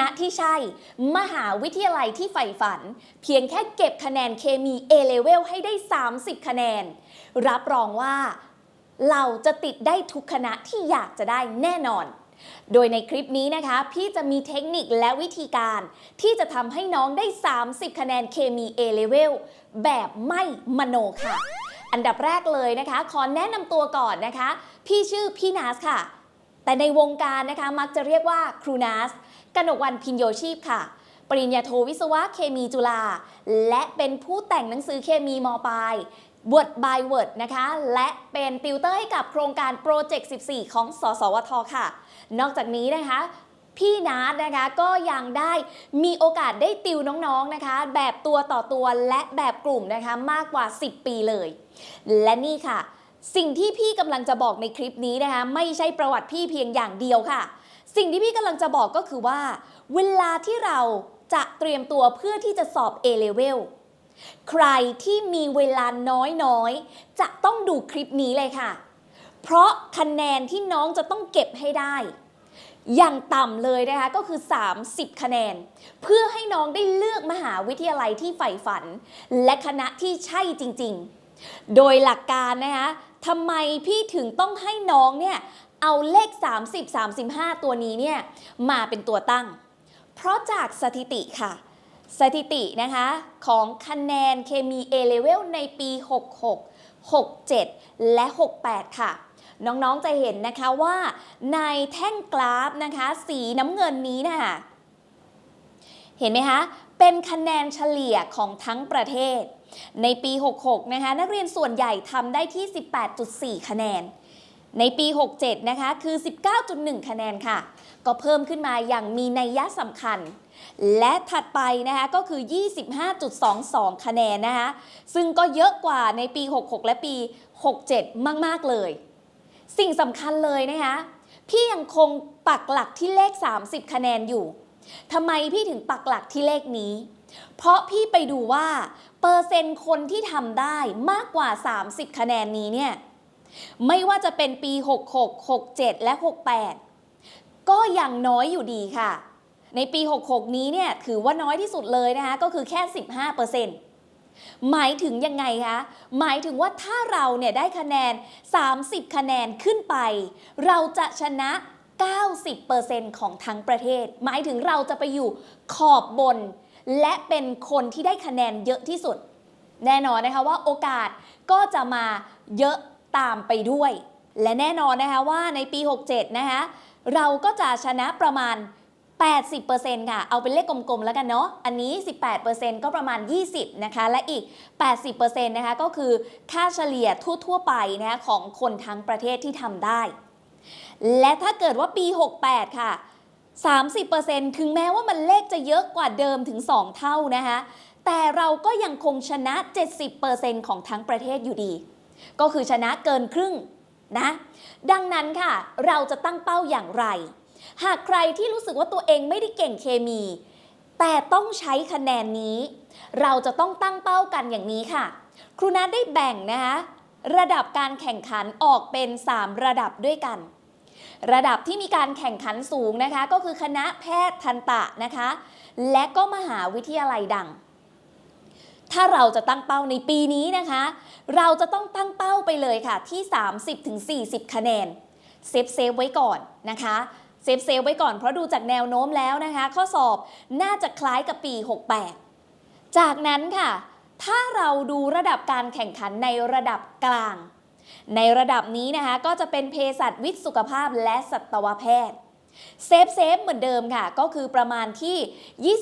ณะที่ใช่ มหาวิทยาลัยที่ใฝ่ฝัน เพียงแค่เก็บคะแนนเคมี A level ให้ได้ 30 คะแนน รับรองว่าเราจะติดได้ทุกคณะที่อยากจะได้แน่นอน โดยในคลิปนี้นะคะ พี่จะมีเทคนิคและวิธีการ ที่จะทำให้น้องได้ 30 คะแนนเคมี A level แบบไม่มโนค่ะ อันดับแรกเลยนะคะ ขอแนะนำตัวก่อนนะคะ พี่ชื่อพี่นาสค่ะ แต่ในวงการนะคะมักจะเรียกว่าครูนาส กนกวันพินโยชีพค่ะ ปริญญาโทวิศวะเคมีจุฬาและเป็นผู้แต่งหนังสือเคมีมปลาย Word by Word นะคะ และเป็นติวเตอร์ให้กับโครงการโปรเจกต์ 14 ของ สสวท ค่ะ นอกจากนี้นะคะพี่นาร์ดนะคะก็ยังได้มีโอกาสได้ติวน้องๆนะคะ แบบตัวต่อตัวและแบบกลุ่มนะคะมากกว่า 10 ปีเลย และนี่ค่ะ สิ่งที่พี่กำลังจะบอกในคลิปนี้นะคะ ไม่ใช่ประวัติพี่เพียงอย่างเดียวค่ะ สิ่งที่พี่กำลังจะบอกก็คือว่า เวลาที่เราจะเตรียมตัวเพื่อที่จะสอบ A level ใครที่มีเวลาน้อยๆ จะต้องดูคลิปนี้เลยค่ะ เพราะคะแนนที่น้องจะต้องเก็บให้ได้ อย่างต่ำเลยนะคะก็คือ 30 คะแนน เพื่อให้น้องได้เลือกมหาวิทยาลัยที่ใฝ่ฝัน และคณะที่ใช่จริงๆ โดยหลักการนะคะทำไมพี่ถึงต้องให้น้องเนี่ย เอาเลข 30 35 ตัวนี้เนี่ยมาเป็นตัวตั้ง เพราะจากสถิติค่ะ สถิตินะคะของคะแนนเคมี A level ในปี 66 67 และ 68 ค่ะ น้องๆจะเห็นนะคะว่าในแท่งกราฟนะคะสีน้ำเงินนี้นะคะเห็นไหมคะ เป็นคะแนนเฉลี่ยของทั้งประเทศ ในปี 66 นะคะนักเรียนส่วนใหญ่ทำได้ที่ 18.4 คะแนน ในปี 67 นะคะ คือ 19.1 คะแนนค่ะ ก็เพิ่มขึ้นมาอย่างมีนัยยะสำคัญ และถัดไปนะคะก็คือ 25.22 คะแนนนะคะ ซึ่งก็เยอะกว่าในปี 66 และปี 67 มาก ๆ เลย สิ่งสำคัญเลยนะคะ พี่ยังคงปักหลักที่เลข 30 คะแนนอยู่ทำไมพี่ถึงปักหลักที่เลขนี้ เพราะพี่ไปดูว่า เปอร์เซ็นต์คนที่ทำได้มากกว่า 30 คะแนนนี้เนี่ย ไม่ว่าจะเป็นปี 66 67 และ 68 ก็ยังน้อยอยู่ดีค่ะ ในปี 66 นี้เนี่ยถือว่าน้อยที่สุดเลยนะคะ ก็คือแค่ 15%หมายถึงยังไงคะ หมายถึงว่าถ้าเราเนี่ยได้คะแนน 30 คะแนนขึ้นไป เราจะชนะ 90%ของทั้งประเทศ หมายถึงเราจะไปอยู่ขอบบน และเป็นคนที่ได้คะแนนเยอะที่สุด แน่นอนนะคะว่าโอกาสก็จะมาเยอะ ตามไปด้วย และแน่นอนนะคะว่าในปี 67 นะคะเราก็จะชนะประมาณ 80%ค่ะ เอาเป็นเลขกลมๆ แล้วกันเนาะ อันนี้ 18%ก็ประมาณ 20 นะคะ และอีก 80%นะคะ ก็คือค่าเฉลี่ยทั่ว ๆ ไปนะคะของคนทั้งประเทศที่ทำได้ และถ้าเกิดว่าปี 68 ค่ะ 30%ถึงแม้ว่ามันเลขจะเยอะกว่าเดิมถึง 2 เท่านะคะ แต่เราก็ยังคงชนะ 70%ของทั้งประเทศอยู่ดี ก็คือชนะเกินครึ่งนะ ดังนั้นค่ะ เราจะตั้งเป้าอย่างไร หากใครที่รู้สึกว่าตัวเองไม่ได้เก่งเคมี แต่ต้องใช้คะแนนนี้ เราจะต้องตั้งเป้ากันอย่างนี้ค่ะ ครูนัทได้แบ่งนะคะระดับการแข่งขันออกเป็น 3 ระดับด้วยกัน ระดับที่มีการแข่งขันสูงนะคะ ก็คือคณะแพทย์ทันตะนะคะ และก็มหาวิทยาลัยดัง ถ้าเราจะตั้งเป้าในปีนี้นะคะ เราจะต้องตั้งเป้าไปเลยค่ะที่ 30-40 คะแนนเซฟเซฟไว้ก่อนนะคะเซฟเซฟไว้ก่อนเพราะดูจากแนวโน้มแล้วนะคะ ข้อสอบน่าจะคล้ายกับปี 68 จากนั้นค่ะ ถ้าเราดูระดับการแข่งขันในระดับกลาง ในระดับนี้นะคะก็จะเป็นเภสัชวิทย์สุขภาพและสัตวแพทย์เซฟเซฟเหมือนเดิมค่ะ ก็คือประมาณที่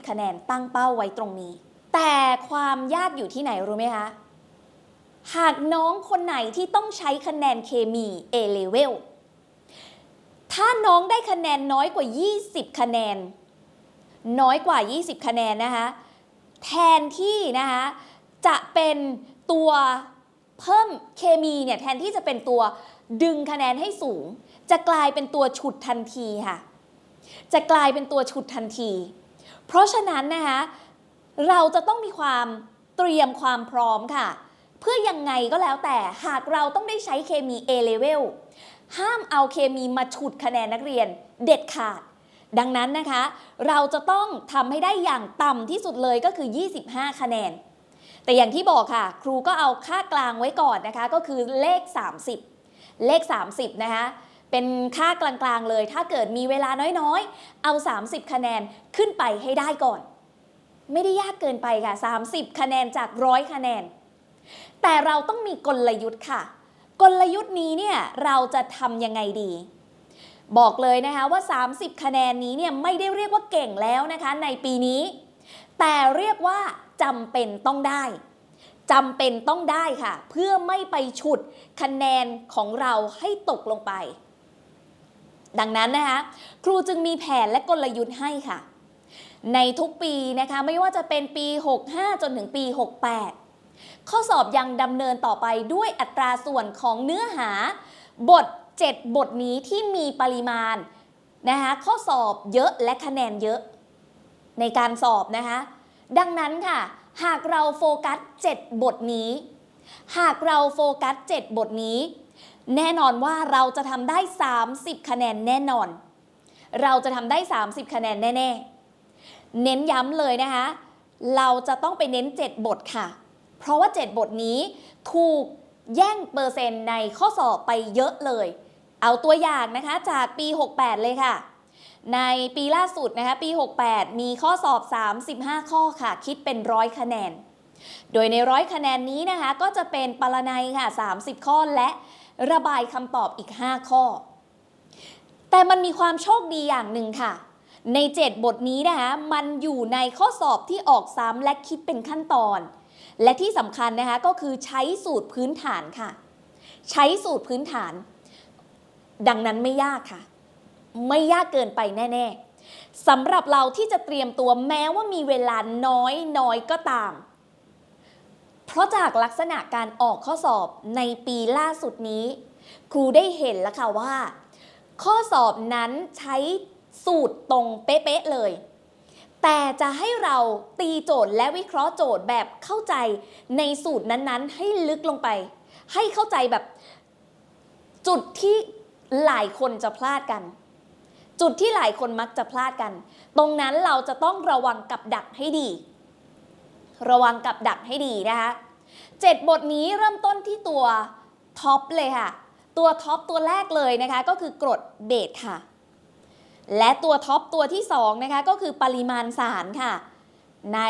25-30 คะแนนตั้งเป้าไว้ตรงนี้ แต่ความยากอยู่ที่ไหนรู้ไหมคะ หากน้องคนไหนที่ต้องใช้คะแนนเคมี A level ถ้าน้องได้คะแนนน้อยกว่า 20 คะแนน น้อยกว่า 20 คะแนนนะคะ แทนที่นะคะจะเป็นตัวเพิ่มเคมีเนี่ยแทนที่จะเป็นตัวดึงคะแนนให้สูง จะกลายเป็นตัวฉุดทันทีค่ะ จะกลายเป็นตัวฉุดทันที เพราะฉะนั้นนะคะ เราจะต้องมีความเตรียมความพร้อมค่ะ เพื่อยังไงก็แล้วแต่หากเราต้องได้ใช้เคมี A level ห้ามเอาเคมีมาฉุดคะแนนนักเรียนเด็ดขาด ดังนั้นนะคะ เราจะต้องทำให้ได้อย่างต่ำที่สุดเลยก็คือ 25 คะแนน แต่อย่างที่บอกค่ะ ครูก็เอาค่ากลางไว้ก่อนนะคะ ก็คือเลข 30 เลข 30 นะคะเป็นค่ากลางๆเลย ถ้าเกิดมีเวลาน้อยๆ เอา 30 คะแนนขึ้นไปให้ได้ก่อน ไม่ได้ยากเกินไปค่ะ 30 คะแนนจากร้อยคะแนน แต่เราต้องมีกลยุทธ์ค่ะ กลยุทธ์นี้เนี่ยเราจะทำยังไงดี บอกเลยนะคะว่า 30 คะแนนนี้เนี่ยไม่ได้เรียกว่าเก่งแล้วนะคะในปีนี้ แต่เรียกว่าจำเป็นต้องได้จำเป็นต้องได้ค่ะ เพื่อไม่ไปฉุดคะแนนของเราให้ตกลงไป ดังนั้นนะคะ ครูจึงมีแผนและกลยุทธ์ให้ค่ะ ในทุกปีนะคะไม่ว่าจะเป็นปี 65 จนถึงปี 68 ข้อสอบยังดำเนินต่อไปด้วยอัตราส่วนของเนื้อหา บท 7 บทนี้ที่มีปริมาณนะคะข้อสอบเยอะและคะแนนเยอะ ในการสอบนะคะดังนั้นค่ะ หากเราโฟกัส 7 บทนี้ หากเราโฟกัส 7 บทนี้ แน่นอนว่าเราจะทำได้ 30 คะแนนแน่นอน เราจะทำได้ 30 คะแนนแน่ ๆ เน้นย้ำเลยนะคะ เราจะต้องไปเน้น 7 บทค่ะ เพราะว่า 7 บทนี้ถูกแย่งเปอร์เซ็นต์ในข้อสอบไปเยอะเลย เอาตัวอย่างนะคะจากปี 68 เลยค่ะ ในปีล่าสุดนะคะปี 68 มีข้อสอบ 35 ข้อค่ะ คิดเป็นร้อยคะแนน โดยในร้อยคะแนนนี้นะคะก็จะเป็นปรนัยค่ะ 30 ข้อและระบายคำตอบอีก 5 ข้อ แต่มันมีความโชคดีอย่างหนึ่งค่ะ ใน 7 บทนี้นะคะมันอยู่ในข้อสอบที่ออกซ้ำและคิดเป็นขั้นตอน และที่สำคัญนะคะก็คือใช้สูตรพื้นฐานค่ะ ใช้สูตรพื้นฐาน ดังนั้นไม่ยากค่ะ ไม่ยากเกินไปแน่ๆสำหรับเราที่จะเตรียมตัวแม้ว่ามีเวลาน้อยน้อยก็ตาม เพราะจากลักษณะการออกข้อสอบในปีล่าสุดนี้ ครูได้เห็นแล้วค่ะว่า ข้อสอบนั้นใช้ สูตรตรงเป๊ะๆเลย แต่จะให้เราตีโจทย์และวิเคราะห์โจทย์แบบเข้าใจในสูตรนั้นๆ ให้ลึกลงไป ให้เข้าใจแบบจุดที่หลายคนจะพลาดกัน จุดที่หลายคนมักจะพลาดกัน ตรงนั้นเราจะต้องระวังกับดักให้ดี ระวังกับดักให้ดีนะคะเจ็ดบทนี้เริ่มต้นที่ตัวท็อปเลยค่ะ ตัวท็อปตัวแรกเลยนะคะ ก็คือกรดเบสค่ะ และตัวท็อปตัวที่2นะคะก็คือปริมาณสารค่ะ ใน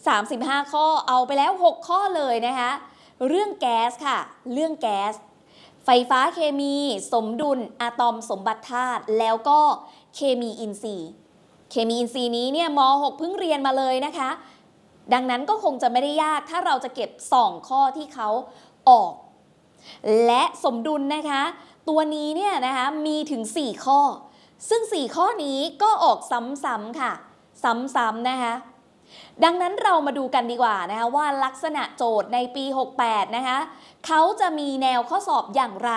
35 ข้อเอาไปแล้ว 6 ข้อเลยนะคะ เรื่องแก๊สค่ะ เรื่องแก๊ส ไฟฟ้าเคมี สมดุลอะตอมสมบัติธาตุแล้วก็เคมีอินทรีย์ เคมีอินทรีย์นี้เนี่ยม .6 เพิ่งเรียนมาเลยนะคะ ดังนั้นก็คงจะไม่ได้ยากถ้าเราจะเก็บ 2 ข้อที่เขาออก และสมดุลนะคะ ตัวนี้เนี่ยนะคะมีถึง 4 ข้อ ซึ่ง 4 ข้อนี้ก็ออกซ้ำๆค่ะ ซ้ำๆนะคะ ดังนั้นเรามาดูกันดีกว่านะคะว่าลักษณะโจทย์ในปี 68 นะคะเขาจะมีแนวข้อสอบอย่างไร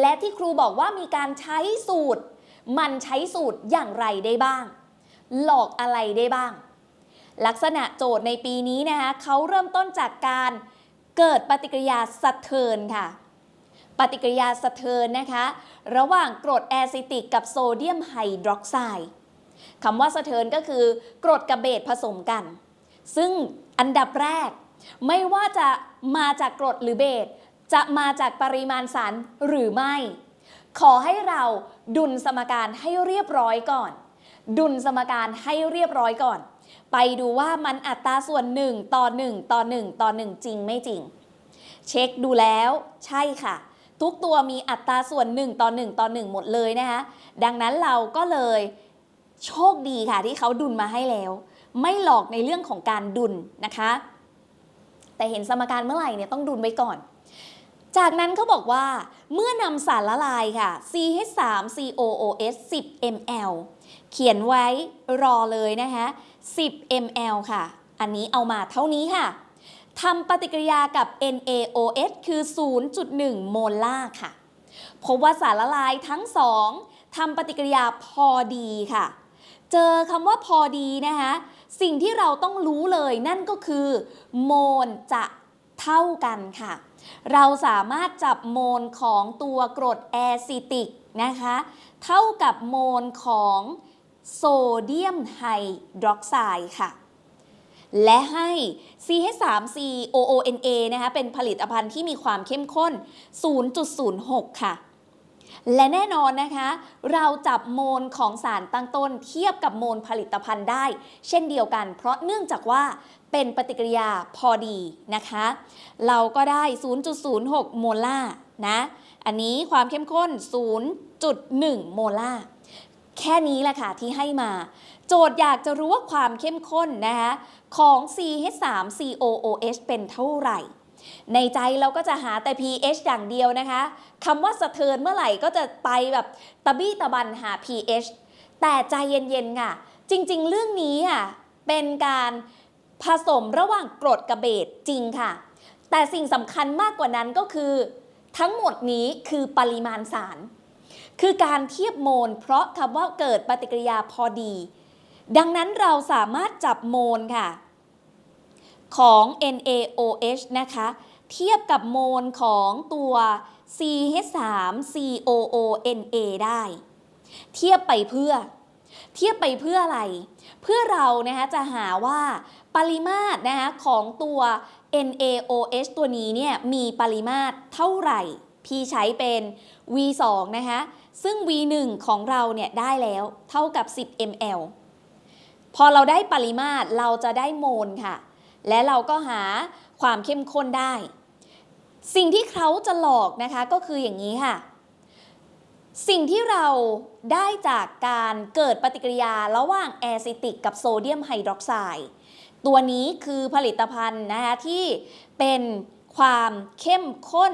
และที่ครูบอกว่ามีการใช้สูตร มันใช้สูตรอย่างไรได้บ้าง หลอกอะไรได้บ้าง ลักษณะโจทย์ในปีนี้นะคะเขาเริ่มต้นจากการเกิดปฏิกิริยาสะเทินค่ะ ปฏิกิริยาสะเทินนะคะ ระหว่างกรดแอซิติกกับโซเดียมไฮดรอกไซด์คำว่าสะเทินก็คือกรดกับเบสผสมกัน ซึ่งอันดับแรก ไม่ว่าจะมาจากกรดหรือเบสจะมาจากปริมาณสารหรือไม่ ขอให้เราดุลสมการให้เรียบร้อยก่อน ดุลสมการให้เรียบร้อยก่อน ไปดูว่ามันอัตราส่วน 1 ต่อ 1 ต่อ 1 ต่อ 1 จริงไม่จริง เช็คดูแล้วใช่ค่ะ ทุกตัวมีอัตราส่วน 1 ต่อ 1 ต่อ 1 หมดเลยนะคะดังนั้นเราก็เลยโชคดีค่ะที่เขาดุลมาให้แล้ว ไม่หลอกในเรื่องของการดุลนะคะ แต่เห็นสมการเมื่อไหร่เนี่ยต้องดุลไว้ก่อน จากนั้นเขาบอกว่าเมื่อนำสารละลายค่ะ CH3COOS 10 ml เขียนไว้รอเลยนะคะ10 ml ค่ะ อันนี้เอามาเท่านี้ค่ะ ทำปฏิกิริยากับ NaOH คือ 0.1 โมลลาร์ค่ะ พบว่าสารละลายทั้งสองทำปฏิกิริยาพอดีค่ะ เจอคำว่าพอดีนะคะสิ่งที่เราต้องรู้เลยนั่นก็คือ โมลจะเท่ากันค่ะ เราสามารถจับโมลของตัวกรดแอซิติกนะคะ เท่ากับโมลของโซเดียมไฮดรอกไซด์ค่ะ และให้ CH3COONA นะคะเป็นผลิตภัณฑ์ที่มีความเข้มข้น 0.06 ค่ะ และแน่นอนนะคะ เราจับโมลของสารตั้งต้นเทียบกับโมลผลิตภัณฑ์ได้ เช่นเดียวกัน เพราะเนื่องจากว่าเป็นปฏิกิริยาพอดีนะคะ เราก็ได้ 0.06 โมลาร์นะ อันนี้ความเข้มข้น 0.1 โมลาร์แค่นี้แหละค่ะที่ให้มา โจทย์อยากจะรู้ว่าความเข้มข้นนะคะของ CH3COOH เป็นเท่าไหร่ ในใจเราก็จะหาแต่ pH อย่างเดียวนะคะคำว่าสะเทือนเมื่อไหร่ก็จะไปแบบตะบี้ตะบันหา pH แต่ใจเย็นๆค่ะ จริงๆ เรื่องนี้อะเป็นการผสมระหว่างกรดกับเบสจริงค่ะ แต่สิ่งสำคัญมากกว่านั้นก็คือ ทั้งหมดนี้คือปริมาณสาร คือการเทียบโมล เพราะคำว่าเกิดปฏิกิริยาพอดี ดังนั้นเราสามารถจับโมลค่ะ ของ NaOH นะคะ เทียบกับโมลของตัว CH3COONA ได้ เทียบไปเพื่อ เทียบไปเพื่ออะไร เพื่อเรานะคะจะหาว่าปริมาตรนะคะของตัว NaOH ตัวนี้เนี่ยมีปริมาตรเท่าไหร่ พี่ใช้เป็น V2 นะคะ ซึ่ง V1 ของเราเนี่ยได้แล้วเท่ากับ 10 ml พอเราได้ปริมาตรเราจะได้โมลค่ะ และเราก็หาความเข้มข้นได้ สิ่งที่เขาจะหลอกนะคะก็คืออย่างนี้ค่ะ สิ่งที่เราได้จากการเกิดปฏิกิริยาระหว่างแอซิติกกับโซเดียมไฮดรอกไซด์ตัวนี้คือผลิตภัณฑ์นะคะที่เป็นความเข้มข้น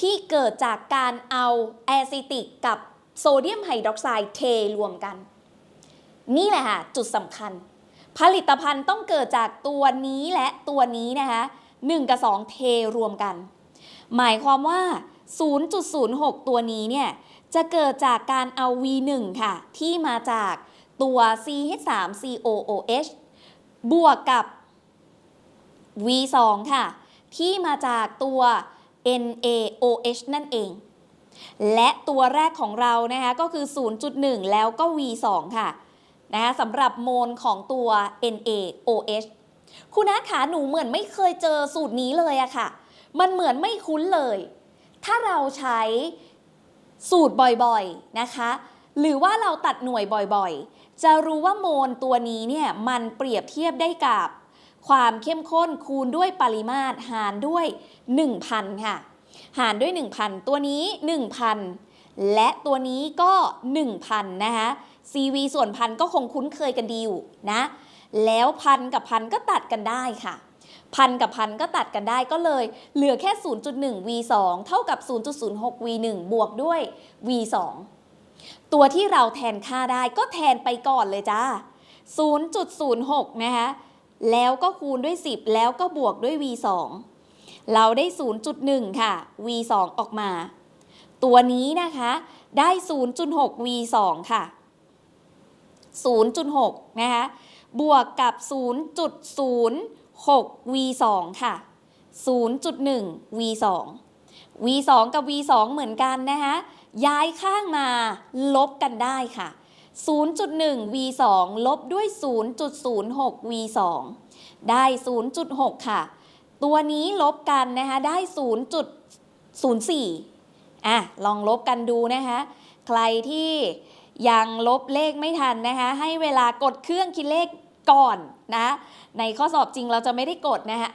ที่เกิดจากการเอาแอซิติกกับโซเดียมไฮดรอกไซด์เทรวมกัน นี่แหละค่ะจุดสำคัญ ผลิตภัณฑ์ต้องเกิดจากตัวนี้และตัวนี้นะคะ1กับ 2 เทรวมกัน หมายความว่า 0.06 ตัวนี้เนี่ยจะเกิดจากการเอา V1 ค่ะ ที่มาจากตัว CH3COOH บวกกับ V2 ค่ะ ที่มาจากตัว NaOH นั่นเอง และตัวแรกของเรานะคะก็คือ 0.1 แล้วก็ V2 ค่ะ นะคะสำหรับโมลของตัว NaOH คุณนัทขาหนูเหมือนไม่เคยเจอสูตรนี้เลยอะค่ะ มันเหมือนไม่คุ้นเลย ถ้าเราใช้สูตรบ่อยๆนะคะ หรือว่าเราตัดหน่วยบ่อยๆ จะรู้ว่าโมลตัวนี้เนี่ยมันเปรียบเทียบได้กับ ความเข้มข้นคูณด้วยปริมาตรหารด้วย 1,000 ค่ะ หารด้วย 1,000 ตัวนี้ 1,000 และตัวนี้ก็ 1,000 นะคะ CV ส่วนพันก็คงคุ้นเคยกันดีอยู่นะ แล้วพันกับพันก็ตัดกันได้ค่ะ พันกับพันก็ตัดกันได้ก็เลย เหลือแค่ 0.1 V2 เท่ากับ 0.06 V1 บวกด้วย V2 ตัวที่เราแทนค่าได้ก็แทนไปก่อนเลยจ้า 0.06 นะคะแล้วก็คูณด้วย 10 แล้วก็บวกด้วย V2 เราได้ 0.1 ค่ะ V2 ออกมา ตัวนี้นะคะได้ 0.6 V2 ค่ะ 0.6 นะคะ บวกกับ 0.06 V2 ค่ะ 0.1 V2 V2 กับ V2 เหมือนกันนะคะ ย้ายข้างมาลบกันได้ค่ะ 0.1 V2 ลบด้วย 0.06 V2 ได้ 0.6 ค่ะ ตัวนี้ลบกันนะคะ ได้ 0.04 อะ ลองลบกันดูนะคะ ใครที่ ยังลบเลขไม่ทันนะคะ ให้เวลากดเครื่องคิดเลขก่อนนะ ในข้อสอบจริงเราจะไม่ได้กดนะคะ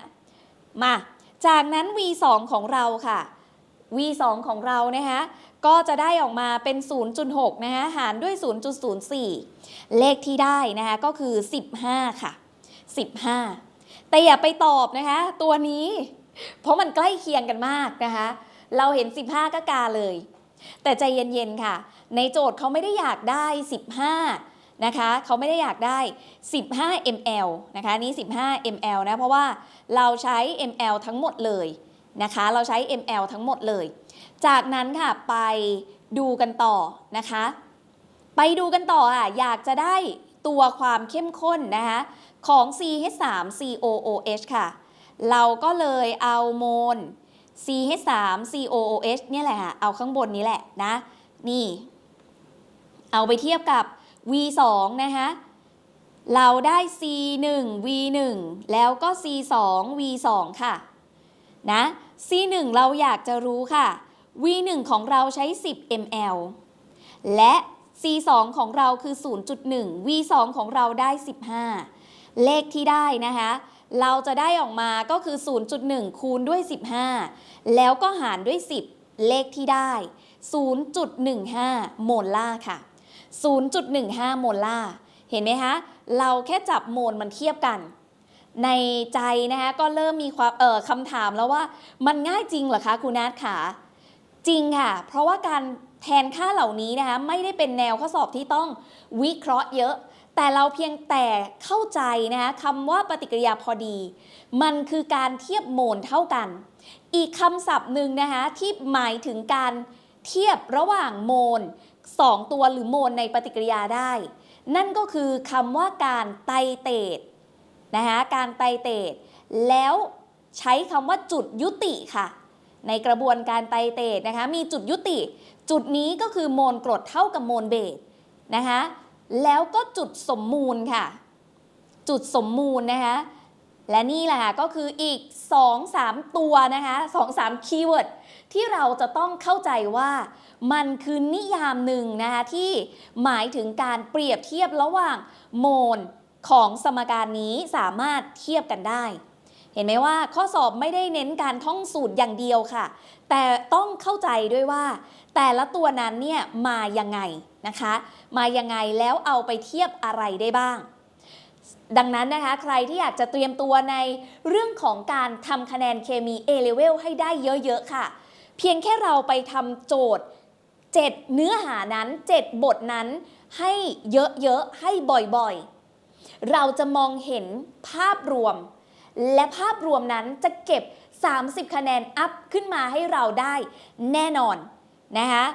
มา จากนั้น V2 ของเราค่ะ V2 ของเรานะคะก็จะได้ออกมาเป็น 0.6 นะคะหารด้วย 0.04 เลขที่ได้นะคะก็คือ 15 ค่ะ 15 แต่อย่าไปตอบนะคะ ตัวนี้ เพราะมันใกล้เคียงกันมากนะคะ เราเห็น 15 ก็กาเลย แต่ใจเย็นๆค่ะ ในโจทย์เขาไม่ได้อยากได้ 15 นะคะเขาไม่ได้อยากได้ 15 ml นะคะนี้ 15 ml นะเพราะว่าเราใช้ ml ทั้งหมดเลยนะคะเราใช้ ml ทั้งหมดเลย จากนั้นค่ะไปดูกันต่อนะคะ ไปดูกันต่ออะอยากจะได้ตัวความเข้มข้นนะคะของ CH3COOH ค่ะ เราก็เลยเอาโมล CH3COOH เนี่ยแหละค่ะเอาข้างบนนี้แหละนะ นี่ เอาไปเทียบกับ v 2 นะคะเราได้ c 1 v 1 แล้วก็ c 2 v 2 ค่ะนะ c 1 เราอยากจะรู้ค่ะ v 1 ของเราใช้ 10 ml และ c 2 ของเราคือ 0.1 v 2 ของเราได้ 15 เลขที่ได้นะคะ เราจะได้ออกมาก็คือ 0.1 คูณด้วย 15 แล้วก็หารด้วย 10 เลขที่ได้ 0.15 โมลลาค่ะ 0.15 โมลลาเห็นไหมคะ เราแค่จับโมลมันเทียบกัน ในใจนะคะก็เริ่มมีความเอ่อคำถามแล้วว่ามันง่ายจริงเหรอคะคุณนัทขาจริงค่ะ เพราะว่าการแทนค่าเหล่านี้นะคะไม่ได้เป็นแนวข้อสอบที่ต้องวิเคราะห์เยอะ แต่เราเพียงแต่เข้าใจนะคะคำว่าปฏิกิริยาพอดี มันคือการเทียบโมลเท่ากัน อีกคำศัพท์หนึ่งนะคะที่หมายถึงการเทียบระหว่างโมลสองตัวหรือโมลในปฏิกิริยาได้ นั่นก็คือคำว่าการไตเตดนะคะการไตเตดแล้วใช้คำว่าจุดยุติค่ะ ในกระบวนการไตเตดนะคะมีจุดยุติ จุดนี้ก็คือโมลกรดเท่ากับโมลเบสนะคะ แล้วก็จุดสมมูลค่ะ จุดสมมูลนะคะ และนี่แหละค่ะก็คืออีก 2-3 ตัวนะคะ2-3คีย์เวิร์ดที่เราจะต้องเข้าใจว่ามันคือนิยามหนึ่งนะคะที่หมายถึงการเปรียบเทียบระหว่างโมลของสมการนี้สามารถเทียบกันได้ เห็นไหมว่าข้อสอบไม่ได้เน้นการท่องสูตรอย่างเดียวค่ะ แต่ต้องเข้าใจด้วยว่า แต่ละตัวนั้นเนี่ยมายังไง นะคะ มายังไงแล้วเอาไปเทียบอะไรได้บ้าง ดังนั้นนะคะใครที่อยากจะเตรียมตัวในเรื่องของการทำคะแนนเคมี A level ให้ได้เยอะๆค่ะ เพียงแค่เราไปทำโจทย์ 7 เนื้อหานั้น 7 บทนั้นให้เยอะๆ ให้บ่อยๆ เราจะมองเห็นภาพรวม และภาพรวมนั้นจะเก็บ 30 คะแนนอัพขึ้นมาให้เราได้แน่นอนนะคะ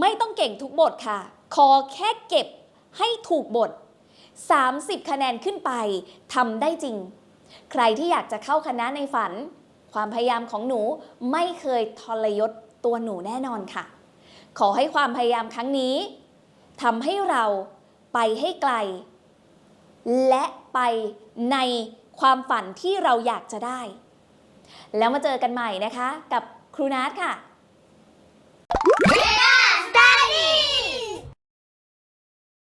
ไม่ต้องเก่งทุกบทค่ะ ขอแค่เก็บให้ถูกบท 30 คะแนนขึ้นไปทำได้จริง ใครที่อยากจะเข้าคณะในฝัน ความพยายามของหนูไม่เคยทรยศตัวหนูแน่นอนค่ะ ขอให้ความพยายามครั้งนี้ทำให้เราไปให้ไกล และไปในความฝันที่เราอยากจะได้ แล้วมาเจอกันใหม่นะคะ กับครูนัทค่ะ